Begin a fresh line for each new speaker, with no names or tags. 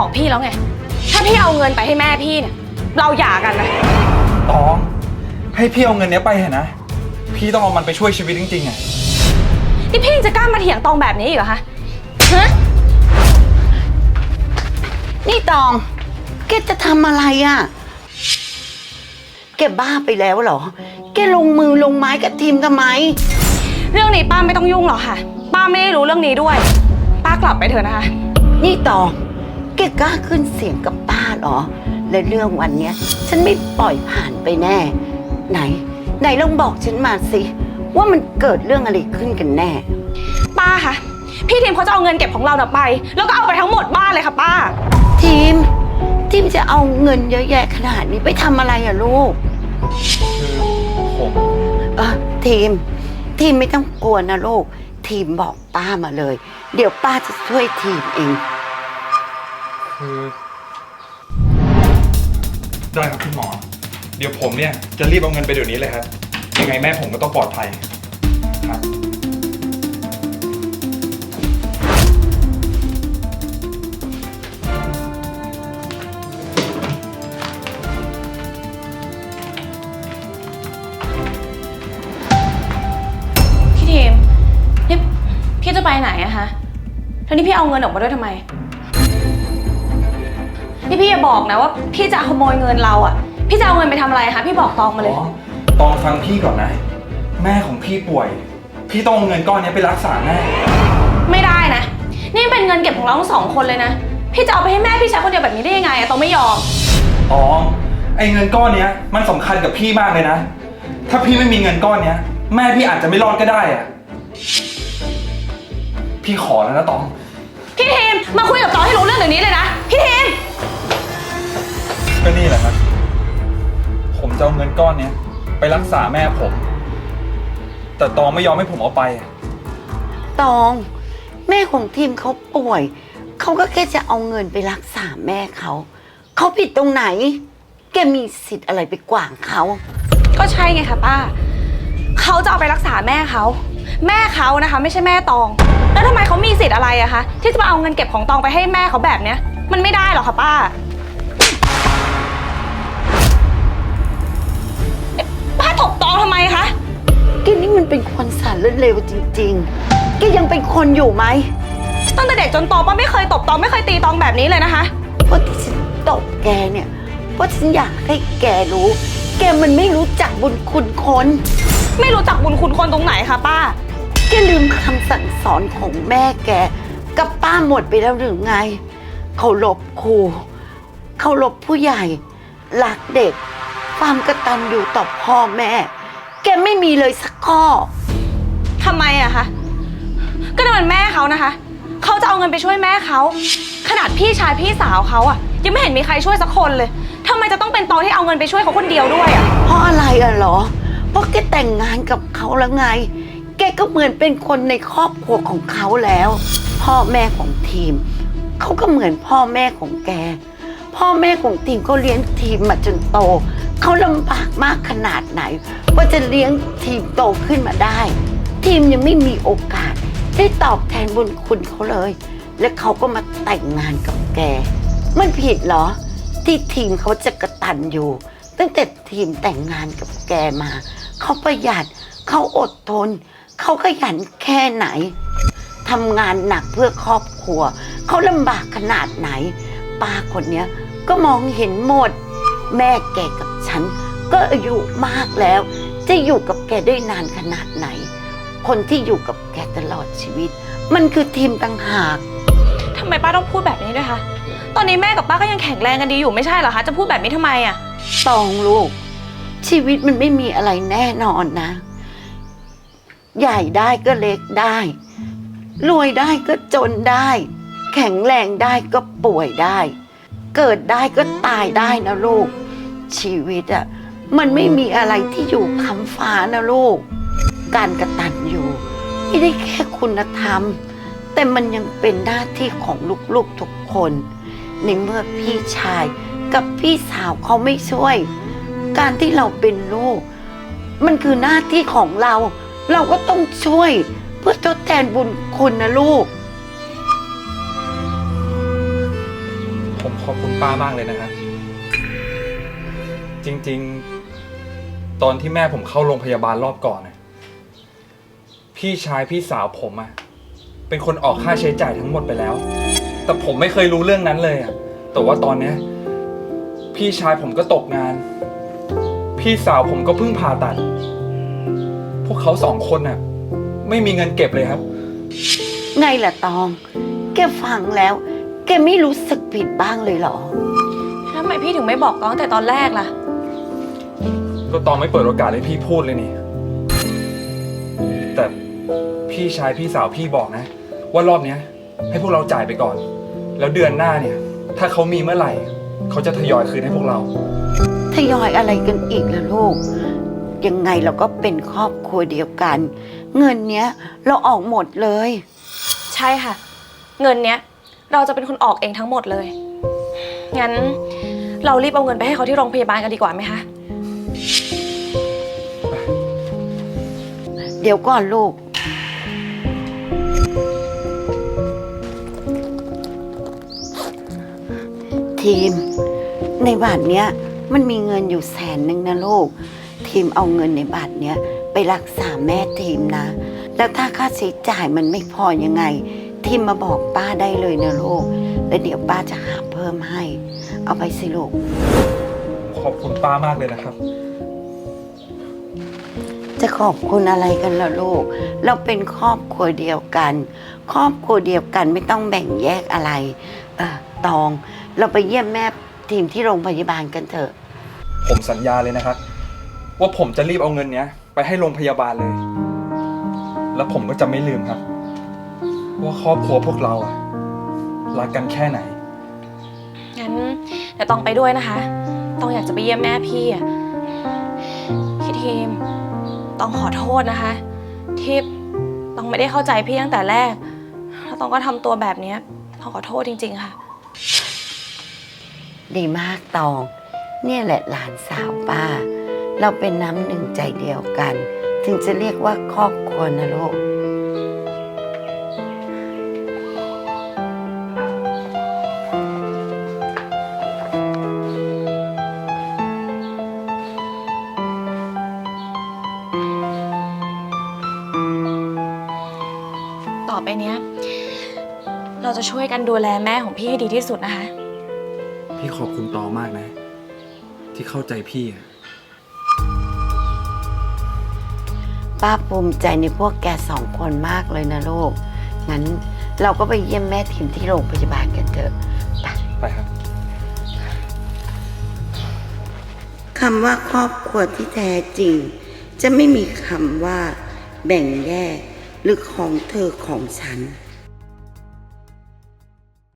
บอกพี่แล้วไง ถ้าพี่เอาเงินไปให้แม่พี่เนี่ย เราหย่ากันนะ
ตอง ให้พี่เอาเงินเนี้ยไปเถอะนะ พี่ต้องเอามันไปช่วยชีวิตจริงๆอะ
นี่พี่ยังจะกล้ามาเถียงตองแบบนี้อีกเหรอคะฮะ
นี่ตอง แกจะทำอะไรอะ่ะ แกบ้าไปแล้วเหรอ แกลงมือลงไม้กับทีมทำไม
เรื่องนี้ป้าไม่ต้องยุ่งหรอกค่ะ ป้าไม่ได้รู้เรื่องนี้ด้วย ป้ากลับไปเถอะนะคะ
นี่ตองแกกล้าขึ้นเสียงกับป้าเหรอ และเรื่องวันเนี้ยฉันไม่ปล่อยผ่านไปแน่ ไหน ไหนลองบอกฉันมาสิ ว่ามันเกิดเรื่องอะไรขึ้นกันแน่
ป้าคะพี่ทีมเขาจะเอาเงินเก็บของเราน่ะไป แล้วก็เอาไปทั้งหมดบ้านเลยค่ะป้า
ทีม ทีมจะเอาเงินเยอะแยะขนาดนี้ไปทำอะไรอะลูก
คือผม
เออทีม ทีมไม่ต้องกลัวนะลูก ทีมบอกป้ามาเลย เดี๋ยวป้าจะช่วยทีมเอง
คือได้ครับคุณหมอ เดี๋ยวผมเนี่ยจะรีบเอาเงินไปเดี๋ยวนี้เลยครับ ยังไงแม่ผมก็ต้องปลอดภัยครับ
พี่ทีมนี่พี่จะไปไหนอะคะแล้วนี่พี่เอาเงินออกมาด้วยทำไม นี่พี่อย่าบอกนะว่าพี่จะขโมยเงินเราอะพี่จะเอาเงินไปทำอะไรคะพี่บอกตองมาเลย
อ๋อตองฟังพี่ก่อนนะ แม่ของพี่ป่วย พี่ต้องเอาเงินก้อนนี้ไปรักษาแม่
ไม่ได้นะ นี่เป็นเงินเก็บของเราทั้งสองคนเลยนะ พี่จะเอาไปให้แม่พี่ใช้คนเดียวแบบนี้ได้ยังไงอะตองไม่ยอม
ตอง ไอ้เงินก้อนเนี้ย มันสำคัญกับพี่มากเลยนะ ถ้าพี่ไม่มีเงินก้อนเนี้ย แม่พี่อาจจะไม่รอดก็ได้อะพี่ขอแล้วนะตอง
พี่ทีมมาคุยกับตองให้รู้เรื่องเดี๋ยวนี้เลยนะ พี่
จะเอาเงินก้อนเนี้ยไปรักษาแม่ผม แต่ตองไม่ยอมให้ผมเอาไปอะ
ตอง แม่ของทีมเขาป่วย เขาก็แค่จะเอาเงินไปรักษาแม่เขา เขาผิดตรงไหน แกมีสิทธิ์อะไรไปกว่างเขา
ก็ใช่ไงคะป้า เขาจะเอาไปรักษาแม่เขา แม่เขานะคะ ไม่ใช่แม่ตอง แล้วทำไมเขามีสิทธิ์อะไรอะคะที่จะมาเอาเงินเก็บของตองไปให้แม่เขาแบบเนี้ย มันไม่ได้หรอกค่ะป้า
แกนี่มันเป็นคนสารเลวจริงๆ แกยังเป็นคนอยู่ไหม
ตั้งแต่เด็กจนโตป้าไม่เคยตบตองไม่เคยตีตองแบบนี้เลยนะคะ
เพราะที่ฉันตบแกเนี่ย เพราะฉันอยากให้แกรู้ แกมันไม่รู้จักบุญคุณคน
ไม่รู้จักบุญคุณคนตรงไหนคะป้า
แกลืมคำสั่งสอนของแม่แก กับป้าหมดไปแล้วหรือไงเคารพครูเคารพผู้ใหญ่รักเด็ก ความกตัญญูต่อพ่อแม่ แกไม่มีเลยสักข้อ
ทำไมอะคะก็นั่นมันแม่เขานะคะ เขาจะเอาเงินไปช่วยแม่เขา ขนาดพี่ชายพี่สาวเขาอะยังไม่เห็นมีใครช่วยสักคนเลยทำไมจะต้องเป็นตองที่เอาเงินไปช่วยเขาคนเดียวด้วยอะ
เพราะอะไรอะเหรอ เพราะแกแต่งงานกับเขาแล้วไง แกก็เหมือนเป็นคนในครอบครัวของเขาแล้ว พ่อแม่ของทีม เขาก็เหมือนพ่อแม่ของแก พ่อแม่ของทีมก็เลี้ยงทีมมาจนโต เขาลำบากมากขนาดไหนว่าจะเลี้ยงทีมโตขึ้นมาได้ ทีมยังไม่มีโอกาส ได้ตอบแทนบุญคุณเขาเลย และเขาก็มาแต่งงานกับแก มันผิดเหรอ ที่ทีมเขาจะกระตันอยู่ ตั้งแต่ทีมแต่งงานกับแกมา เขาประหยัดเขาอดทน เขาขยันแค่ไหนทำงานหนักเพื่อครอบครัว เขาลำบากขนาดไหนป้าคนเนี้ย ก็มองเห็นหมด แม่แกกับฉัน ก็อายุมากแล้ว จะอยู่กับแกได้นานขนาดไหน คนที่อยู่กับแกตลอดชีวิต มันคือทีมต่างหาก
ทำไมป้าต้องพูดแบบนี้ด้วยคะ ตอนนี้แม่กับป้าก็ยังแข็งแรงกันดีอยู่ไม่ใช่เหรอคะ จะพูดแบบนี้ทำไมอะ
ตองลูก ชีวิตมันไม่มีอะไรแน่นอนนะ ใหญ่ได้ก็เล็กได้ รวยได้ก็จนได้ แข็งแรงได้ก็ป่วยได้ เกิดได้ก็ตายได้นะลูก ชีวิตอะมันไม่มีอะไรที่อยู่คำฟ้านะลูก การกระตันอยู่ ไม่ได้แค่คุณธรรม แต่มันยังเป็นหน้าที่ของลูกๆทุกคน ในเมื่อพี่ชายกับพี่สาวเขาไม่ช่วย การที่เราเป็นลูก มันคือหน้าที่ของเรา เราก็ต้องช่วย เพื่อทดแทนบุญคุณนะลูก
อบคุณป้ามากเลยนะครับจริง ๆ ตอนที่แม่ผมเข้าโรงพยาบาลรอบก่อนน่ะพี่ชายพี่สาวผมอะเป็นคนออกค่าใช้จ่ายทั้งหมดไปแล้ว แต่ผมไม่เคยรู้เรื่องนั้นเลยอะแต่ว่าตอนเนี้ยพี่ชายผมก็ตกงาน พี่สาวผมก็เพิ่งผ่าตัด พวกเขาสองคนน่ะ ไม่มีเงินเก็บเลยครับ
ไงล่ะตอง แกฟังแล้ว แกไม่รู้สึกผิดบ้างเลยเหรอ
ทำไมพี่ถึงไม่บอกตองตั้งแต่ตอนแรกล่ะ
ก็ตองไม่เปิดโอกาสให้พี่พูดเลยนี่ แต่พี่ชายพี่สาวพี่บอกนะ ว่ารอบเนี้ย ให้พวกเราจ่ายไปก่อน แล้วเดือนหน้าเนี่ย ถ้าเขามีเมื่อไหร่ เขาจะทยอยคืนให้พวกเรา
ทยอยอะไรกันอีกล่ะลูก ยังไงเราก็เป็นครอบครัวเดียวกัน เงินเนี้ย เราออกหมดเลย
ใช่ค่ะ เงินเนี้ย เราจะเป็นคนออกเองทั้งหมดเลย งั้นเรารีบเอาเงินไปให้เขาที่โรงพยาบาลกันดีกว่าไหมคะ
เดี๋ยวก่อนลูก ทีม ในบาทเนี้ย มันมีเงินอยู่แสนหนึ่งนะลูก ทีมเอาเงินในบาทเนี้ย ไปรักษาแม่ทีมนะ แล้วถ้าค่าใช้จ่ายมันไม่พอยังไง ทีมมาบอกป้าได้เลยนะลูกแล้วเดี๋ยวป้าจะหาเพิ่มให้ เอาไปสิลูก
ขอบคุณป้ามากเลยนะครับ
จะขอบคุณอะไรกันล่ะลูก เราเป็นครอบครัวเดียวกัน ครอบครัวเดียวกันไม่ต้องแบ่งแยกอะไร เออตอง เราไปเยี่ยมแม่ทีมที่โรงพยาบาลกันเถอะ
ผมสัญญาเลยนะครับ ว่าผมจะรีบเอาเงินเนี้ย ไปให้โรงพยาบาลเลย แล้วผมก็จะไม่ลืมครับ ว่าครอบครัวพวกเราอะรักกันแค่ไหน
งั้นเดี๋ยวตองไปด้วยนะคะตองอยากจะไปเยี่ยมแม่พี่อะพี่ทีม ต้องขอโทษนะคะ ที่ต้องไม่ได้เข้าใจพี่ตั้งแต่แรก แล้วตองก็ทำตัวแบบเนี้ยต้องขอโทษจริง ๆ ค่ะ
ดีมากตอง เนี่ยแหละหลานสาวป้า เราเป็นน้ำหนึ่งใจเดียวกัน ถึงจะเรียกว่าครอบครัวนะลูก
เราจะช่วยกันดูแลแม่ของพี่ให้ดีที่สุดนะคะ
พี่ขอบคุณตอมากนะ ที่เข้าใจพี่อะ
ป้าภูมิใจในพวกแกสองคนมากเลยนะลูก งั้นเราก็ไปเยี่ยมแม่ทีมที่โรงพยาบาลกันเถอะ
ไปครับ
คำว่าครอบครัวที่แท้จริง จะไม่มีคำว่า แบ่งแยกหรือของเธอของฉัน